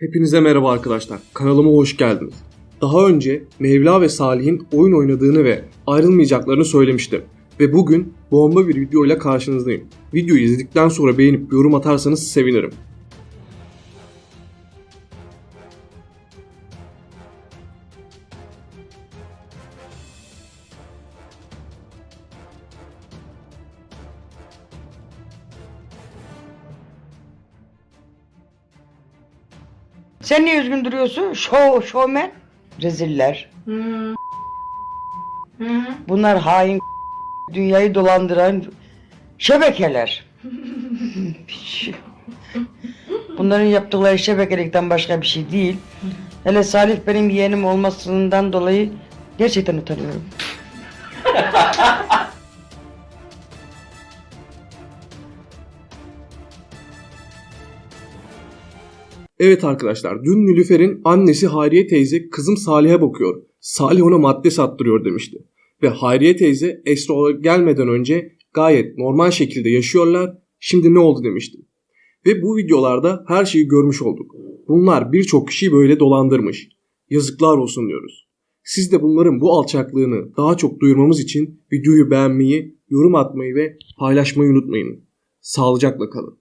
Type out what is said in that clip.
Hepinize merhaba arkadaşlar. Kanalıma hoş geldiniz. Daha önce Mevla ve Salih'in oyun oynadığını ve ayrılmayacaklarını söylemiştim. Ve bugün bomba bir video ile karşınızdayım. Videoyu izledikten sonra beğenip yorum atarsanız sevinirim. Sen niye üzgün duruyorsun? Şov, şovmen. Reziller. Bunlar hain dünyayı dolandıran şebekeler. Bunların yaptıkları şebekelikten başka bir şey değil. Hele Salih benim yeğenim olmasından dolayı gerçekten utanıyorum. Evet arkadaşlar dün Nilüfer'in annesi Hayriye teyze kızım Salih'e bakıyor. Salih ona madde sattırıyor demişti. Ve Hayriye teyze Esra gelmeden önce gayet normal şekilde yaşıyorlar. Şimdi ne oldu demişti. Ve bu videolarda her şeyi görmüş olduk. Bunlar birçok kişiyi böyle dolandırmış. Yazıklar olsun diyoruz. Siz de bunların bu alçaklığını daha çok duyurmamız için videoyu beğenmeyi, yorum atmayı ve paylaşmayı unutmayın. Sağlıcakla kalın.